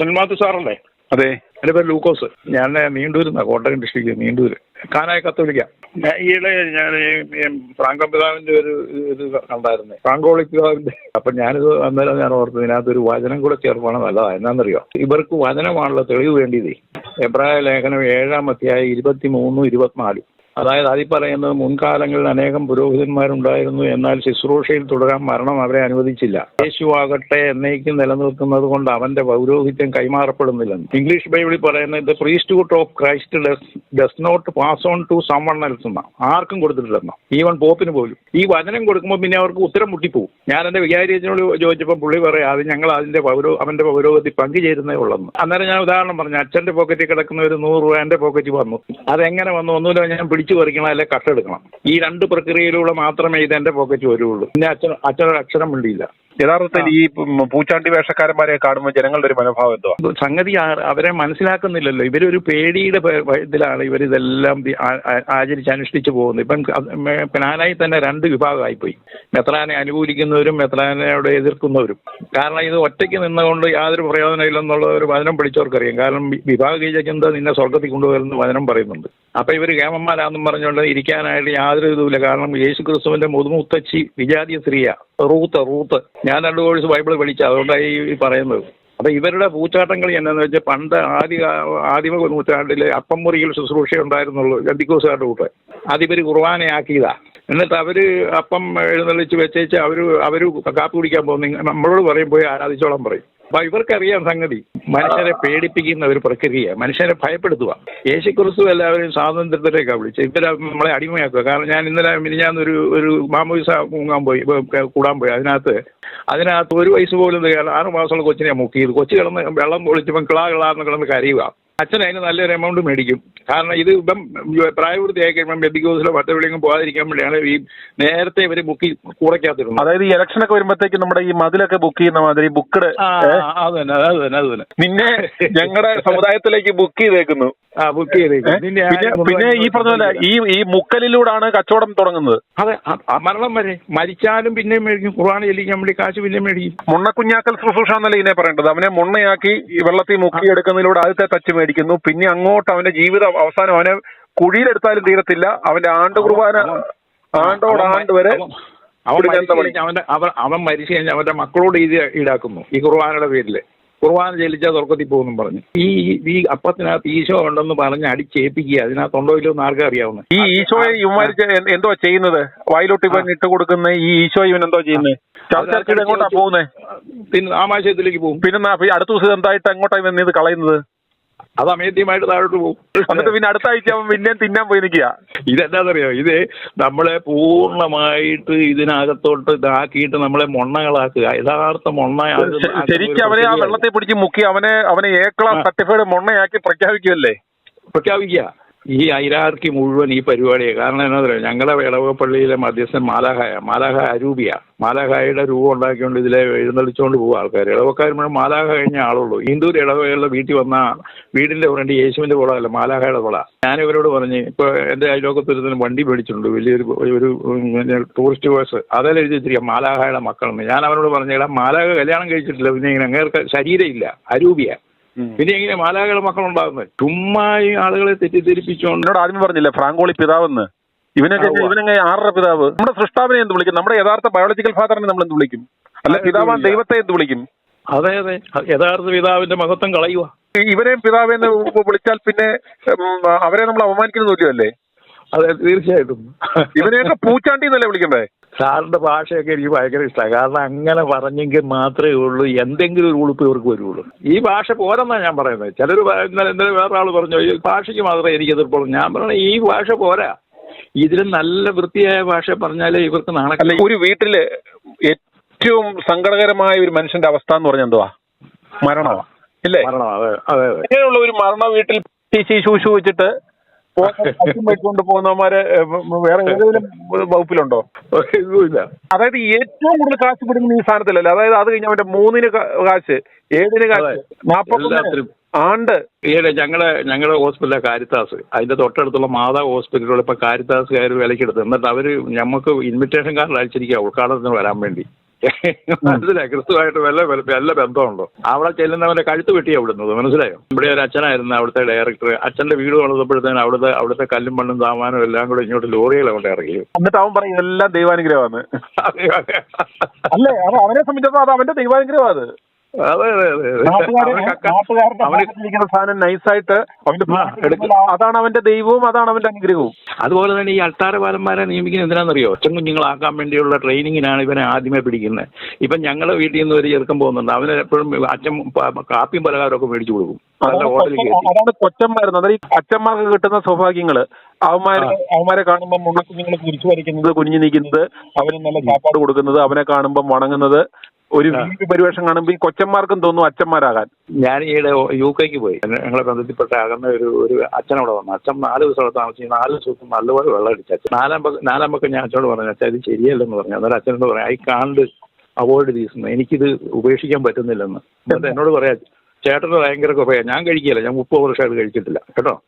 സുനിൽമാത്ത് സാറല്ലേ? അതെ. എന്റെ പേര് ലൂക്കോസ്. ഞാൻ നീണ്ടൂരുന്ന കോട്ടയം ഡിസ്ട്രിക്റ്റ് നീണ്ടൂര്. കാനായ കത്തോലിക്ക. ഞാൻ ഈയിടെ ഞാൻ ഫ്രാങ്കോ പിതാവിന്റെ ഒരു ഇത് കണ്ടായിരുന്നേ. ഫ്രാങ്കോളി പിതാവിന്റെ അപ്പൊ ഞാനിത് അന്നേരം ഞാൻ ഓർത്തത് ഇതിനകത്ത് ഒരു വചനം കൂടെ ചേർപ്പാണ് നല്ലതാ. എന്നാന്നറിയോ? ഇവർക്ക് വചനമാണല്ലോ തെളിവ് വേണ്ടിയതേ. എബ്രായ ലേഖനം ഏഴാം അധ്യായം ഇരുപത്തി മൂന്നും ഇരുപത്തിനാലും. അതായത് ആദ്യം പറയുന്നത് മുൻകാലങ്ങളിൽ അനേകം പുരോഹിതന്മാരുണ്ടായിരുന്നു. എന്നാൽ ശുശ്രൂഷയിൽ തുടരാൻ മരണം അവരെ അനുവദിച്ചില്ല. യേശുവാകട്ടെ എന്നേക്കും നിലനിൽക്കുന്നത് കൊണ്ട് അവന്റെ പൗരോഹിത്യം കൈമാറപ്പെടുന്നില്ലെന്ന്. ഇംഗ്ലീഷ് ബൈബിളിൽ പറയുന്നത് the priesthood of Christ does not pass on to else എന്നാ. ആർക്കും കൊടുത്തിട്ടില്ലെന്നോ. ഈവൻ പോപ്പിന് പോലും. ഈ വചനം കൊടുക്കുമ്പോൾ പിന്നെ അവർക്ക് ഉത്തരം മുട്ടിപ്പോവും. ഞാൻ എന്റെ വികാരിയച്ചനോട് ചോദിച്ചപ്പോൾ പുള്ളി പറയാം അത് ഞങ്ങൾ അതിന്റെ പൗരോ അവന്റെ പൗരോഗത്തിൽ പങ്കുചേരുന്നേ ഉള്ളെന്ന്. അന്നേരം ഞാൻ ഉദാഹരണം പറഞ്ഞു അച്ഛന്റെ പോക്കറ്റിൽ കിടക്കുന്ന ഒരു നൂറ് രൂപ എന്റെ പോക്കറ്റിൽ വന്നു. അതെങ്ങനെ വന്നു? ഒന്നുമില്ല ഞാൻ പിടിച്ചു പറിക്കണം അല്ലെ കട്ടെടുക്കണം ഈ രണ്ട് പ്രക്രിയയിലൂടെ മാത്രമേ ഇത് എന്റെ പോക്കറ്റ് വരുള്ളൂ. പിന്നെ അച്ഛൻ അച്ഛനൊരു അക്ഷരം മിണ്ടിയില്ല. യഥാർത്ഥത്തിൽ ഈ പൂച്ചാണ്ടി വേഷക്കാരന്മാരെ കാണുമ്പോൾ ജനങ്ങളുടെ ഒരു മനോഭാവം എന്തുവാ സംഗതി അവരെ മനസ്സിലാക്കുന്നില്ലല്ലോ. ഇവരൊരു പേടിയുടെ ഇതിലാണ് ആ- ആ- ആചരിച്ച് അനുഷ്ഠിച്ചു പോകുന്നത്. ഇപ്പം അത് തന്നെ രണ്ട് വിഭാഗമായിപ്പോയി. മെത്രാനെ അനുകൂലിക്കുന്നവരും മെത്രാനോട് എതിർക്കുന്നവരും. കാരണം ഇത് ഒറ്റയ്ക്ക് നിന്നുകൊണ്ട് യാതൊരു പ്രയോജനമില്ലെന്നുള്ള ഒരു വചനം പിടിച്ചവർക്കറിയാം കാരണം വിഭാഗീയ ചിന്ത നിന്നെ സ്വർഗത്തിൽ കൊണ്ടുവരുന്ന വചനം പറയുന്നുണ്ട്. അപ്പൊ ഇവർ കേമന്മാരാന്നും പറഞ്ഞുകൊണ്ട് ഇരിക്കാനായിട്ട് യാതൊരു ഇതുമില്ല. കാരണം യേശു ക്രിസ്തുവിന്റെ മുതുമുത്തച്ചി വിജാതീയ സ്ത്രീയ. Ruth Ruth. ഞാൻ രണ്ട് കോഴ്സ് ബൈബിൾ പഠിച്ച. അതുകൊണ്ടാണ് ഈ പറയുന്നത്. അപ്പൊ ഇവരുടെ പൂച്ചാട്ടം കളി എന്നാന്ന് വെച്ചാൽ പണ്ട് ആദ്യ ആദിമ നൂറ്റാണ്ടിൽ അപ്പം മുറിയിൽ ശുശ്രൂഷ ഉണ്ടായിരുന്നുള്ളൂ ഗന്ധിക്കോസുകാരുടെ കൂട്ട്. അതിവര് കുർബാനയാക്കിയതാ എന്നിട്ട് അവർ അപ്പം എഴുന്നള്ളിച്ച് വെച്ചേച്ച് അവർ അവർ കാപ്പി കുടിക്കാൻ പോകുന്ന. നമ്മളോട് പറയും പോയി ആരാധിച്ചോളം പറയും. അപ്പൊ ഇവർക്കറിയാം സംഗതി. മനുഷ്യരെ പേടിപ്പിക്കുന്ന ഒരു പ്രക്രിയ. മനുഷ്യരെ ഭയപ്പെടുത്തുക. യേശുക്രിസ്തു എല്ലാവരെയും സ്വാതന്ത്ര്യത്തിലേക്കാണ് വിളിച്ചത്. ഇവരെ നമ്മളെ അടിമയാക്കുക. കാരണം ഞാൻ ഇന്നലെ മിനിഞ്ഞാന്നൊരു ഒരു മാമോയിസ മുങ്ങാൻ പോയി കൂടാൻ പോയി. അതിനകത്ത് അതിനകത്ത് ഒരു വയസ്സ് പോലും ആറ് മാസമുള്ള കൊച്ചിനെ മുക്കിയത്. കൊച്ചു കിടന്ന് വെള്ളം ഒളിച്ചപ്പം കിളാ കിളാന്ന് കിടന്ന് കരയുക. അച്ഛൻ അതിന് നല്ലൊരു എമൗണ്ട് മേടിക്കും. കാരണം ഇത് ഇപ്പം പ്രായപൂർത്തിയായി കഴിയുമ്പോൾ ബെബിക്കോസിലോ മറ്റെവിടെയെങ്കിലും പോകാതിരിക്കാൻ വേണ്ടിയാണ് ഈ നേരത്തെ ഇവർ ബുക്ക് കുറയ്ക്കാത്തിരുന്നത് അതായത് ഈ ഇലക്ഷൻ ഒക്കെ വരുമ്പോഴത്തേക്ക് നമ്മുടെ ഈ മതിലൊക്കെ ബുക്ക് ചെയ്യുന്ന മാതിരി ബുക്ക്ഡ് അത് തന്നെ അത് തന്നെ അത് തന്നെ. നിന്നെ ഞങ്ങളുടെ സമുദായത്തിലേക്ക് ബുക്ക് ചെയ്തേക്കുന്നു. ആ ബുക്ക് ചെയ്തേക്കുന്നു. പിന്നെ പിന്നെ ഈ പറഞ്ഞ ഈ ഈ മുക്കലിലൂടാണ് കച്ചവടം തുടങ്ങുന്നത്. അതെ മരണം വരെ മരിച്ചാലും പിന്നെ മേടിക്കും ഖുർആൻ ചെല്ലിക്കാൻ വേണ്ടി കാശ് പിന്നെയും മേടിക്കും. മുണ്ണക്കുഞ്ഞാക്കൽ ശുശ്രൂഷ എന്നല്ല ഇതിനെ പറയേണ്ടത്? അവനെ മുണ്ണയാക്കി വെള്ളത്തിൽ മുക്കി എടുക്കുന്നതിലൂടെ ആദ്യത്തെ ടച്ച് മേടിക്കുന്നു പിന്നെ അങ്ങോട്ട് അവന്റെ ജീവിതം അവസാനം അവനെ കുഴിയിലെടുത്താലും തീരത്തില്ല. അവന്റെ ആണ്ട് കുർബാന ആണ്ടോട് ആണ്ട് വരെ അവൻ- മരിച്ചു അവന്റെ അവൻ അവൻ മരിച്ചു കഴിഞ്ഞാൽ അവന്റെ മക്കളോട് ഇത് ഈടാക്കുന്നു. ഈ കുർബാനയുടെ പേരിൽ കുർബാന ചെല്ലിച്ചാൽ തുറക്കത്തിൽ പോകുന്നു പറഞ്ഞു. ഈ ഈ അപ്പത്തിനകത്ത് ഈശോ ഉണ്ടെന്ന് പറഞ്ഞ് അടിച്ചേൽപ്പിക്കുക. അതിനകത്തുണ്ടോ ഇല്ലോ എന്ന് ആർക്കും അറിയാവുന്ന? ഈ ഈശോയെ ഇവന്മാരിച്ച് എന്തോ ചെയ്യുന്നത്? വായിലോട്ട് ഇവൻ ഇട്ട് കൊടുക്കുന്ന? ഈ ഈശോ ഇവൻ എന്തോ ചെയ്യുന്നത് എങ്ങോട്ടാ പോകുന്നത് പിന്നെ ആമാശയത്തിലേക്ക് പോകും. പിന്നെ അടുത്ത ദിവസം എന്തായിട്ട് എങ്ങോട്ടാ ഇവൻ ഇത് കളയുന്നത്? അത് അമേദ്യമായിട്ട് താഴോട്ട് പോകും. എന്നിട്ട് പിന്നെ അടുത്ത ആഴ്ച അവൻ പിന്നെയും തിന്നാൻ പോയി നിൽക്കുക. ഇതെന്താണെന്നറിയോ ഇത് നമ്മളെ പൂർണമായിട്ട് ഇതിനകത്തോട്ട് ഇതാക്കിയിട്ട് നമ്മളെ മൊണ്ണകളാക്കുക. യഥാർത്ഥ മൊണ്ണ ശരിക്കും അവനെ ആ വെള്ളത്തെ പിടിച്ച് മുക്കി അവനെ അവനെ എ ക്ലാസ് സർട്ടിഫൈഡ് മൊണ്ണയാക്കി പ്രഖ്യാപിക്കുമല്ലേ പ്രഖ്യാപിക്കുക. ഈ ഐരാർക്കി മുഴുവൻ ഈ പരിപാടിയെ. കാരണം എന്നാ പറയുക ഞങ്ങളുടെ ഇടവകപ്പള്ളിയിലെ മധ്യസ്ഥൻ മാലാഹായ മാലാഹ അരൂപിയ. മാലാഹായുടെ രൂപം ഉണ്ടാക്കിക്കൊണ്ട് ഇതിലെ എഴുന്നള്ളിച്ചുകൊണ്ട് പോകും ആൾക്കാർ ഇളവക്കാർ മുഴുവൻ മാലാഹ കഴിഞ്ഞ ആളുള്ളൂ. ഹിന്ദു ഇളവയുള്ള വീട്ടിൽ വന്ന വീടിന്റെ ഫ്രണ്ട് യേശുവിന്റെ കുളമല്ല മാലാഹയുടെ കുള. ഞാൻ ഇവരോട് പറഞ്ഞ് ഇപ്പൊ എന്റെ അയലോകത്തൊരുത്തിന് വണ്ടി മേടിച്ചിട്ടുണ്ട് വലിയൊരു ഒരു ടൂറിസ്റ്റ് ബസ് അതിൽ എഴുതി വെച്ചിരിക്കുക മാലാഹയുടെ മക്കളെന്ന്. ഞാൻ അവരോട് പറഞ്ഞേടാ മാലാഹ കല്യാണം കഴിച്ചിട്ടില്ല പിന്നെ ഇങ്ങനെ അങ്ങേർക്ക് ശരീരമില്ല അരൂപിയ. പിന്നെ എങ്ങനെ മാലാകളെ മക്കളുണ്ടാകുന്നത് ചുമ്മാ ഈ ആളുകളെ തെറ്റിദ്ധരിപ്പിച്ചുകൊണ്ട് എന്നോട് ആദ്യം പറഞ്ഞില്ലേ ഫ്രാങ്കോളി പിതാവെന്ന്. ഇവനൊക്കെ. ഇവനങ്ങ ആറര പിതാവ്? നമ്മുടെ സൃഷ്ടാവിനെ എന്ത് വിളിക്കും? നമ്മുടെ യഥാർത്ഥ ബയോളജിക്കൽ ഫാദറിനെ നമ്മൾ എന്ത് വിളിക്കും? അല്ല പിതാവാൻ ദൈവത്തെ എന്ത് വിളിക്കും? അതെ അതെ. യഥാർത്ഥ പിതാവിന്റെ മഹത്വം കളയുക. ഇവരെയും പിതാവെന്ന് വിളിച്ചാൽ പിന്നെ അവരെ നമ്മൾ അപമാനിക്കുന്ന തുല്യമല്ലേ അതെ തീർച്ചയായിട്ടും. ഇവനെയൊക്കെ പൂച്ചാണ്ടി എന്നല്ലേ വിളിക്കണ്ടേ? സാറിന്റെ ഭാഷയൊക്കെ എനിക്ക് ഭയങ്കര ഇഷ്ടമാണ് കാരണം അങ്ങനെ പറഞ്ഞെങ്കിൽ മാത്രമേ ഉള്ളൂ എന്തെങ്കിലും ഒരു ഉളുപ്പ് ഇവർക്ക് വരുള്ളൂ. ഈ ഭാഷ പോരെന്നാണ് ഞാൻ പറയുന്നത്. ചിലർ ഇന്നലെ ഇന്നലെ വേറെ ആൾ പറഞ്ഞു ഈ ഭാഷയ്ക്ക് മാത്രമേ എനിക്ക് എതിർപ്പുള്ളൂ. ഞാൻ പറഞ്ഞു ഈ ഭാഷ പോരാ. ഇതിന് നല്ല വൃത്തിയായ ഭാഷ പറഞ്ഞാലേ ഇവർക്ക് നാണക്കല്ല ഒരു വീട്ടിൽ ഏറ്റവും സങ്കടകരമായ ഒരു മനുഷ്യന്റെ അവസ്ഥ എന്ന് പറഞ്ഞ എന്തുവാ? മരണമാ. ഇല്ലേ? മരണം അതെ അതെ അതെ. ഇങ്ങനെയുള്ള ഒരു മരണ വീട്ടിൽ ശൂശു വെച്ചിട്ട് വെച്ചുകൊണ്ട് പോകുന്നവന്മാരെ വേറെ ഏതെങ്കിലും വകുപ്പിലുണ്ടോ? ഇതുമില്ല അതായത് ഏറ്റവും കൂടുതൽ കാശ് പിടിക്കുന്ന ഈ സ്ഥാനത്തിലല്ലേ അതായത് അത് കഴിഞ്ഞ അവന്റെ മൂന്നിന് കാശ് ഏഴിന് കാശ് നാപ്പത്തി. ആണ്ട്. ഈയിടെ ഞങ്ങളെ ഞങ്ങളുടെ ഹോസ്പിറ്റലിലെ കാരിത്താസ് അതിന്റെ തൊട്ടടുത്തുള്ള മാതാ ഹോസ്പിറ്റലുകൾ ഇപ്പൊ കാരിത്താസ് കാരിത്താസുകാർ വിലക്കെടുത്ത് എന്നിട്ട് അവർ ഞമ്മക്ക് ഇൻവിറ്റേഷൻ കാർഡ് അയച്ചിരിക്കുക ഉദ്ഘാടനത്തിന് വരാൻ വേണ്ടി. മനസ്സിലായി. ക്രിസ്തുവായിട്ട് വല്ല വല്ല ബന്ധമുണ്ടോ? അവിടെ ചെല്ലുന്നവന്റെ കഴുത്ത് വെട്ടിയാ വിടുന്നത്. മനസ്സിലായോ? ഇവിടെ ഒരു അച്ഛനായിരുന്നു അവിടുത്തെ ഡയറക്ടർ അച്ഛന്റെ വീട് വളർന്നപ്പോഴത്തേന് അവിടുത്തെ അവിടുത്തെ കല്ലും മണ്ണും സാമാനും എല്ലാം കൂടെ ഇങ്ങോട്ട് ലോറികളെ കൊണ്ട് ഇറങ്ങി എന്നിട്ട് അവൻ പറയും എല്ലാം ദൈവാനുഗ്രഹമാണ്. അല്ലേ? അവനെ സംബന്ധിച്ചിടത്തോളം അത് അവന്റെ ദൈവാനുഗ്രഹം അത് അതെ അവന് സാധനം നൈസായിട്ട്. അതാണ് അവന്റെ ദൈവവും അതാണ് അവന്റെ അനുഗ്രഹവും. അതുപോലെ തന്നെ ഈ അൾത്താരപാലന്മാരെ നിയമിക്കുന്നത് എന്തിനാണെന്നറിയോ? ഒറ്റ കുഞ്ഞുങ്ങളാക്കാൻ വേണ്ടിയുള്ള ട്രെയിനിങ്ങിനാണ് ഇവനെ ആദ്യമേ പിടിക്കുന്നത്. ഇപ്പം ഞങ്ങളുടെ വീട്ടിൽ നിന്ന് ഒരു ചെറുക്കം പോകുന്നുണ്ട്. അവന് എപ്പോഴും അച്ഛൻ കാപ്പിയും പലഹാരമൊക്കെ മേടിച്ചു കൊടുക്കും. അതാണ് കൊച്ചന്മാരുന്നത് അതായത് ഈ അച്ഛന്മാർക്ക് കിട്ടുന്ന സൗഭാഗ്യങ്ങൾ. അവന്മാരെ അവന്മാരെ കാണുമ്പോൾ മുള്ള കുഞ്ഞുങ്ങൾ കുരിച്ചു വരയ്ക്കുന്നത് കുഞ്ഞു നിൽക്കുന്നത് അവന് നല്ല ചാപ്പാട് കൊടുക്കുന്നത് അവനെ കാണുമ്പോൾ വണങ്ങുന്നത് ഒരു വീട് പരിവേഷം കാണുമ്പോൾ ഈ കൊച്ചന്മാർക്കും തോന്നും അച്ഛന്മാരാകാൻ. ഞാൻ ഈയിടെ യു കെക്ക് പോയി. ഞങ്ങളെ ബന്ധത്തിൽപ്പെട്ട അകന്ന ഒരു ഒരു അച്ഛൻ അവിടെ വന്നു. അച്ഛൻ നാല് ദിവസം അവിടെ താമസിച്ച്. നാല് ദിവസം നല്ലപോലെ വെള്ളം അടിച്ചു അച്ഛൻ നാലാം പക്ക നാലാം പക്കം ഞാൻ അച്ഛനോട് പറഞ്ഞു അച്ഛൻ ഇത് ശരിയല്ലെന്ന് പറഞ്ഞു. അന്നേരം അച്ഛനോട് പറഞ്ഞു ഐ കാണ്ട് അവോയ്ഡ് ദീസ് എനിക്കിത് ഉപേക്ഷിക്കാൻ പറ്റുന്നില്ലെന്ന്. എന്നിട്ട് എന്നോട് പറയാ ചേട്ടന് ഭയങ്കര കുറയാ ഞാൻ കഴിക്കില്ല ഞാൻ മുപ്പത് വർഷമായിട്ട് കഴിച്ചിട്ടില്ല. കേട്ടോ?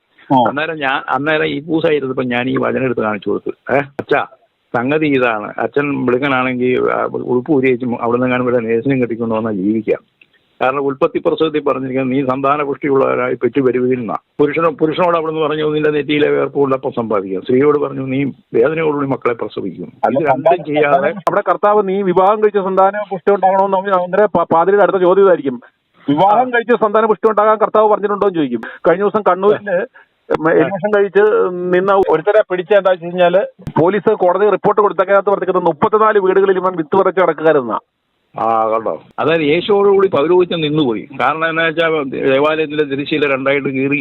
അന്നേരം ഞാൻ അന്നേരം ഈ പൂസായിരുന്നപ്പോൾ ഞാൻ ഈ വചനം എടുത്ത് കാണിച്ചു കൊടുത്തു. ഏഹ് അച്ഛാ സംഗതി ഇതാണ്. അച്ഛൻ മിടുക്കനാണെങ്കിൽ ഉൾപ്പ് ഉടുപ്പ് ഊരിയേച്ച് അവിടെ നിന്ന് കാണുമ്പോൾ നേഴ്സിനും കെട്ടിക്കൊണ്ട് വന്നാൽ ജീവിക്കാം കാരണം ഉൽപ്പത്തി പ്രസവത്തിൽ പറഞ്ഞിരിക്കുന്നത് നീ സന്താന പുഷ്ടിയുള്ളവരായി പെറ്റു വരുവിരുന്ന പുരുഷനോ പുരുഷനോട് അവിടെ നിന്ന് പറഞ്ഞു നിന്റെ നെറ്റിയിലെ വേർപ്പുള്ളപ്പം സമ്പാദിക്കാം. സ്ത്രീയോട് പറഞ്ഞു നീ വേദനയോടുകൂടി മക്കളെ പ്രസവിക്കും. ഇത് രണ്ടും ചെയ്യാതെ അവിടെ കർത്താവ് നീ വിവാഹം കഴിച്ച സന്താന പുഷ്ടി ഉണ്ടാകണമെന്ന് അന്നേരം പാതിരിയുടെ അടുത്ത ചോദ്യം ഇതായിരിക്കും. വിവാഹം കഴിച്ച സന്താന പുഷ്ടി ഉണ്ടാകാൻ കർത്താവ് പറഞ്ഞിട്ടുണ്ടോ എന്ന് ചോദിക്കും. കഴിഞ്ഞ ദിവസം കണ്ണൂരിൽ എലക്ഷൻ കഴിച്ച് നിന്ന ഒരുത്തരെ പിടിച്ച എന്താ വെച്ച് കഴിഞ്ഞാൽ പോലീസ് കോടതി റിപ്പോർട്ട് കൊടുത്തക്കകത്ത് പറഞ്ഞിരിക്കുന്നത് മുപ്പത്തിനാല് വീടുകളിൽ ഇവൻ വിത്ത് പറിച്ച് കിടക്കുകയായിരുന്ന. ആ കണ്ടോ? അതായത് യേശുവോടുകൂടി പൗരോഹിത്യം നിന്നുപോയി. കാരണം എന്താ വെച്ചാൽ ദേവാലയത്തിലെ തിരിശീല രണ്ടായിട്ട് കീറി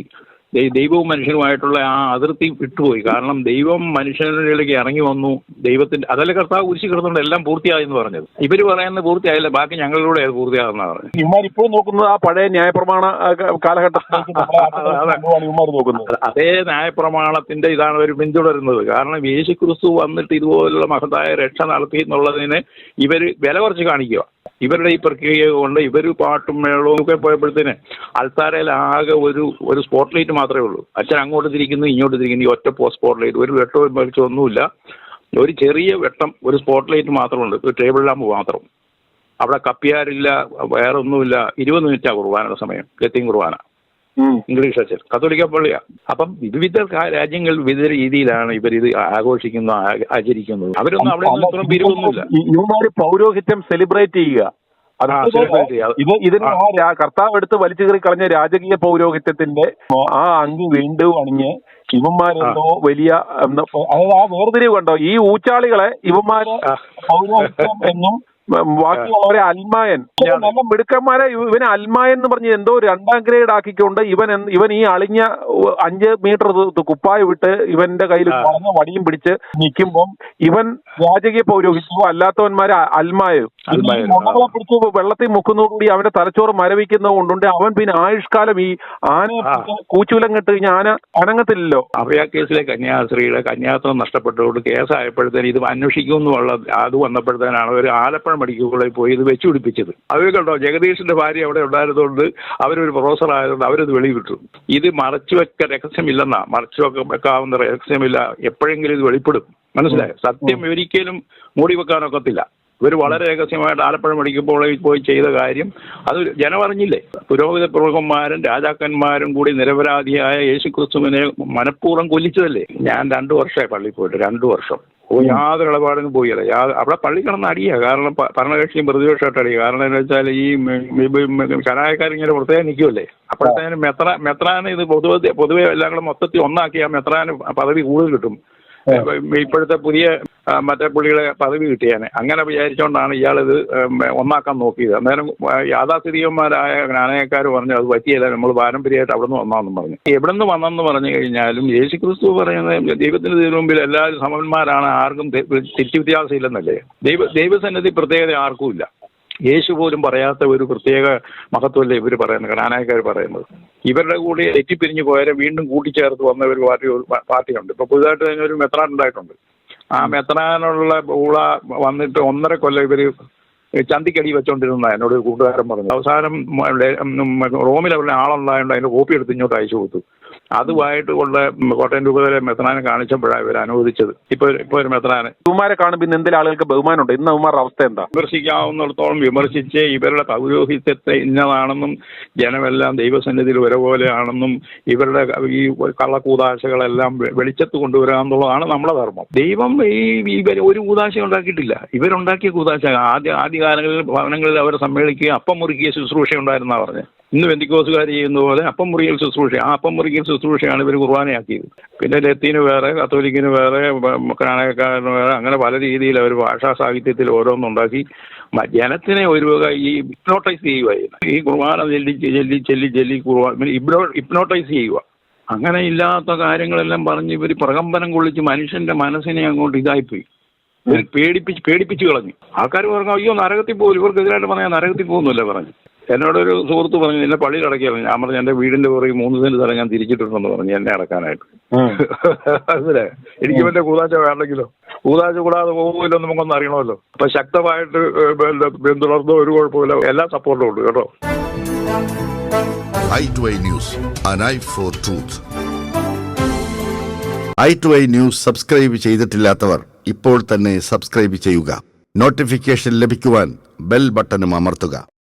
ദൈവവും മനുഷ്യനുമായിട്ടുള്ള ആ അതിർത്തി വിട്ടുപോയി. കാരണം ദൈവം മനുഷ്യനിലേക്ക് ഇറങ്ങി വന്നു. ദൈവത്തിന്റെ അതല്ല കർത്താവ് കുരിശി കിടന്നുകൊണ്ട് എല്ലാം പൂർത്തിയായി എന്ന് പറഞ്ഞത്. ഇവർ പറയുന്നത് പൂർത്തിയായില്ല. ബാക്കി ഞങ്ങളിലൂടെ അത് പൂർത്തിയാകുന്ന പറഞ്ഞത് ഇപ്പോൾ നോക്കുന്നത് ആ പഴയ ന്യായപ്രമാണ ആ, ക- കാലഘട്ടത്തിലേക്ക് നമ്മളെ ആട്ടുകൊണ്ടുപോകാൻ നോക്കുന്നത്. അതേ ന്യായപ്രമാണത്തിന്റെ ഇതാണ് അവർ പിന്തുടരുന്നത്. കാരണം യേശു ക്രിസ്തു വന്നിട്ട് ഇതുപോലുള്ള മഹത്തായ രക്ഷ നടത്തി എന്നുള്ളതിന് ഇവർ വില കുറച്ച് കാണിക്കുക ഇവരുടെ ഈ പ്രക്രിയ കൊണ്ട് ഇവർ പാട്ടും മേളവും ഒക്കെ പോയപ്പോഴത്തേന് അൾത്താരയിൽ ആകെ ഒരു ഒരു സ്പോട്ട് ലൈറ്റ് മാത്രമേ ഉള്ളൂ. അച്ഛൻ അങ്ങോട്ട് തിരിക്കുന്നു ഇങ്ങോട്ട് തിരിക്കുന്നു ഈ ഒറ്റ സ്പോട്ട് ലൈറ്റ് ഒരു വെട്ടവും വലിച്ചൊന്നുമില്ല ഒരു ചെറിയ വെട്ടം ഒരു സ്പോട്ട് ലൈറ്റ് മാത്രമുണ്ട്. ഒരു ടേബിൾ ലാമ്പ് മാത്രം. അവിടെ കപ്പിയാരില്ല വേറെ ഒന്നുമില്ല ഇരുപത് മിനിറ്റാണ് കുർബാനയുടെ സമയം. ഗത്തിയും കുർബാന. ഇംഗ്ലീഷ് അച്ഛൻ. കത്തോലിക്ക പള്ളിയാ അപ്പം വിവിധ രാജ്യങ്ങൾ വിവിധ രീതിയിലാണ് ഇവർ ഇത് ആഘോഷിക്കുന്നു ആചരിക്കുന്നത്. അവരൊന്നും അവിടെ ഒന്നും ഇത്രയും പിരിവൊന്നുമില്ല. ഇവന്മാര് പൗരോഹിത്യം സെലിബ്രേറ്റ് ചെയ്യുക. ഇത് ഇതിന് ആ. കർത്താവ് എടുത്ത് വലിച്ചു കയറി കളഞ്ഞ രാജകീയ പൗരോഹിത്യത്തിന്റെ ആ അങ്ക് വീണ്ടും അണിഞ്ഞ് ഇവന്മാരെന്തോ വലിയ അതായത് ആ വേർതിരിവ് കണ്ടോ? ഈ ഊച്ചാളികളെ ഇവന്മാര് പൗരോഹിത്യം എന്നും ബാക്കിയുള്ളവരെ അൽമായൻ. നല്ല മിടുക്കന്മാരെ. ഇവ- ഇവനെ അൽമായൻ എന്ന് പറഞ്ഞ് എന്തോ രണ്ടാം ഗ്രേഡ് ആക്കിക്കൊണ്ട് ഇവൻ ഇവൻ ഈ അളിഞ്ഞ അഞ്ച് മീറ്റർ കുപ്പായ വിട്ട് ഇവന്റെ കയ്യിൽ. വളഞ്ഞ വടിയും പിടിച്ച് നിൽക്കുമ്പോൾ ഇവൻ രാജകീയ പൗരോഹിത്യമോ അല്ലാത്തവന്മാരെ അൽമായോ പിടിച്ച് വെള്ളത്തിൽ മുക്കുന്നതോടുകൂടി അവന്റെ തലച്ചോറ് മരവിക്കുന്നത് കൊണ്ടുണ്ട് അവൻ പിന്നെ ആയുഷ്കാലം ഈ ആന. കൂച്ചൂലം കെട്ട് കഴിഞ്ഞാൽ ആന അനങ്ങത്തില്ലല്ലോ. അഭയ കേസിലെ കന്യാസ്ത്രീയുടെ കന്യാത്വം നഷ്ടപ്പെട്ടുകൊണ്ട് കേസായപ്പോഴത്തേന് ഇത് അന്വേഷിക്കുമെന്നുള്ള അത് വന്നപ്പോഴത്തേനാണ് ഒരു ആലപ്പുഴ മെഡിക്കൽ കോളേജിൽ പോയി ഇത് വെച്ചു പിടിപ്പിച്ചത്. അവർ കണ്ടോ ജഗദീഷിന്റെ ഭാര്യ അവിടെ ഉണ്ടായിരുന്നതുകൊണ്ട് അവരൊരു പ്രൊഫസർ ആയതുകൊണ്ട് അവരത് വെളിവിട്ടു ഇത് മറച്ചു വെക്ക രഹസ്യമില്ലെന്നാ. മറച്ചു വെക്കാവുന്ന രഹസ്യമില്ല. എപ്പോഴെങ്കിലും ഇത് വെളിപ്പെടും. മനസ്സിലായോ? സത്യം ഒരിക്കലും മൂടി വെക്കാനൊക്കത്തില്ല ഇവർ വളരെ രഹസ്യമായിട്ട് ആലപ്പുഴ മെഡിക്കൽ കോളേജിൽ പോയി ചെയ്ത കാര്യം അത് ജനം അറിഞ്ഞില്ലേ പുരോഹിത പ്രമുഖന്മാരും രാജാക്കന്മാരും കൂടി നിരപരാധിയായ യേശു ക്രിസ്തുവിനെ മനഃപൂർവം കൊല്ലിച്ചതല്ലേ? ഞാൻ രണ്ടു വർഷമായി പള്ളിയിൽ പോയിട്ട് രണ്ടു വർഷം. യാതൊരു ഇടപാടിനും പോയില്ല. യാ അവിടെ പള്ളി കിടന്ന് അടിയ. കാരണം ഭരണകക്ഷിയും പ്രതിപക്ഷമായിട്ട് അടിയ കാരണം എന്ന് വെച്ചാൽ ഈ കലാകാരിങ്ങനെ പ്രത്യേകം നിൽക്കുമല്ലേ അപ്പോഴത്തേനും മെത്ര മെത്രാന് ഇത് പൊതുവെ പൊതുവെ എല്ലാം കൂടെ മൊത്തത്തിൽ ഒന്നാക്കി ആ മെത്രാന് പദവി കൂടുതൽ കിട്ടും. ഇപ്പോഴത്തെ പുതിയ മറ്റേ പുള്ളികളെ പദവി കിട്ടിയാനെ. അങ്ങനെ വിചാരിച്ചുകൊണ്ടാണ് ഇയാളിത് ഒന്നാക്കാൻ നോക്കിയത്. അന്നേരം യാഥാസ്ഥിതികന്മാരായ ജ്ഞാനയക്കാർ പറഞ്ഞു അത് പറ്റിയല്ല നമ്മൾ പാരമ്പര്യമായിട്ട് അവിടെ നിന്ന് വന്നാന്നും പറഞ്ഞു. എവിടെ നിന്ന് വന്നെന്ന് പറഞ്ഞു കഴിഞ്ഞാലും യേശു ക്രിസ്തു പറയുന്നത് ദൈവത്തിന്റെ മുമ്പിൽ എല്ലാവരും സമന്മാരാണ് ആർക്കും തെറ്റ് വ്യത്യാസം ഇല്ലെന്നല്ലേ ദൈവ ദൈവസന്നിധി പ്രത്യേകത ആർക്കും ഇല്ല. യേശു പോലും പറയാത്ത ഒരു പ്രത്യേക മഹത്വമല്ലേ ഇവർ പറയുന്നത് ഗ്രാനായക്കാർ പറയുന്നത്. ഇവരുടെ കൂടെ തെറ്റിപ്പിരിഞ്ഞ് പോയാലും വീണ്ടും കൂട്ടിച്ചേർത്ത് വന്ന ഒരു പാർട്ടി പാർട്ടിയുണ്ട്. ഇപ്പൊ പുതുതായിട്ട് തന്നെ ഒരു മെത്രാൻ ഉണ്ടായിട്ടുണ്ട്. ആ മെത്രാനുള്ള ഊള വന്നിട്ട് ഒന്നര കൊല്ലം ഇവർ ചന്തിക്കടി വെച്ചോണ്ടിരുന്ന എന്നോട് കൂട്ടുകാരൻ പറഞ്ഞു. അവസാനം റോമിൽ അവരുടെ ആളുണ്ടായതുകൊണ്ട് അതിന്റെ കോപ്പി എടുത്ത് ഇങ്ങോട്ട് അയച്ചു കൊടുത്തു. അതുമായിട്ട് ഉള്ള കോട്ടയം രൂപതയിലെ മെത്രാനെ കാണിച്ചപ്പോഴാണ് ഇവർ അനുവദിച്ചത്. ഇപ്പൊ ഇപ്പൊ ഒരു മെത്രാന്. ഇവന്മാരെ കാണുമ്പോൾ ഇന്ന് എന്തെങ്കിലും ആളുകൾക്ക് ബഹുമാനമുണ്ട്? ഇന്ന് അവന്മാരുടെ അവസ്ഥ എന്താ? വിമർശിക്കാവുന്നിടത്തോളം വിമർശിച്ച് ഇവരുടെ പൗരോഹിത്യത്തെ ഇന്നതാണെന്നും ജനമെല്ലാം ദൈവസന്നിധിയിൽ ഒരുപോലെയാണെന്നും ഇവരുടെ ഈ കള്ളക്കൂതാശകളെല്ലാം വെളിച്ചത്ത് കൊണ്ടുവരിക എന്നുള്ളതാണ് നമ്മുടെ ധർമ്മം. ദൈവം ഈ ഇവർ ഒരു കൂതാശ ഉണ്ടാക്കിയിട്ടില്ല. ഇവരുണ്ടാക്കിയ കൂതാശ ആദ്യ ആദ്യകാലങ്ങളിൽ ഭവനങ്ങളിൽ അവർ സമ്മേളിക്കുക അപ്പം മുറുക്കിയ ശുശ്രൂഷ ഉണ്ടായിരുന്നാ പറഞ്ഞത് ഇന്ന് വെന്തിക്കോസുകാർ ചെയ്യുന്ന പോലെ അപ്പം മുറിയൽ ശുശ്രൂഷ ആ അപ്പം മുറിയൽ ശുശ്രൂഷയാണ് ഇവർ കുർബാനയാക്കിയത്. പിന്നെ ലത്തീന് വേറെ കത്തോലിക്കിന് വേറെ കാണകക്കാരന് വേറെ അങ്ങനെ പല രീതിയിൽ അവർ ഭാഷാ സാഹിത്യത്തിൽ ഓരോന്നുണ്ടാക്കി. ജനത്തിനെ ഒരു ഈ ഹിപ്നോട്ടൈസ് ചെയ്യുകയായിരുന്നു ഈ കുർബാന ചെല്ലി ചെല്ലി ചെല്ലി ചെല്ലി കുർബാന ഇപ്നോ ഹിപ്നോട്ടൈസ് ചെയ്യുക അങ്ങനെ ഇല്ലാത്ത കാര്യങ്ങളെല്ലാം പറഞ്ഞ് ഇവർ പ്രകമ്പനം കൊള്ളിച്ച് മനുഷ്യന്റെ മനസ്സിനെ അങ്ങോട്ട് ഇതായിപ്പോയി. പേടിപ്പിച്ച് പേടിപ്പിച്ച് കളഞ്ഞു. ആൾക്കാർ പറഞ്ഞു അയ്യോ നരകത്തിൽ പോകും ഇവർക്കെതിരായിട്ട് പറഞ്ഞാൽ നരകത്തിൽ പോകുന്നില്ല പറഞ്ഞു എന്നോടൊരു സുഹൃത്ത് പറഞ്ഞു എന്നെ പള്ളി അടക്കിയാലും ഞാൻ പറഞ്ഞു എന്റെ വീടിന്റെ പുറകെ മൂന്ന് സെന്റ് സ്ഥലം ഞാൻ തിരിച്ചിട്ടുണ്ടെന്ന് പറഞ്ഞു എന്നെ അടക്കാനായിട്ട്. അതിലെ എനിക്ക് വല്ല കൂതാശ വേണ്ടെങ്കിലോ? കൂതാശ കൂടാതെ പോകുമല്ലോ നമുക്കൊന്ന് അറിയണമല്ലോ. അപ്പൊ ശക്തമായിട്ട് പിന്തുടർന്നോ ഒരു കുഴപ്പമില്ല. എല്ലാ സപ്പോർട്ടും ഉണ്ട് കേട്ടോ. I two I news subscribe ചെയ്തിട്ടില്ലാത്തവർ ഇപ്പോൾ തന്നെ സബ്സ്ക്രൈബ് ചെയ്യുക. നോട്ടിഫിക്കേഷൻ ലഭിക്കുവാൻ ബെൽ ബട്ടണും അമർത്തുക.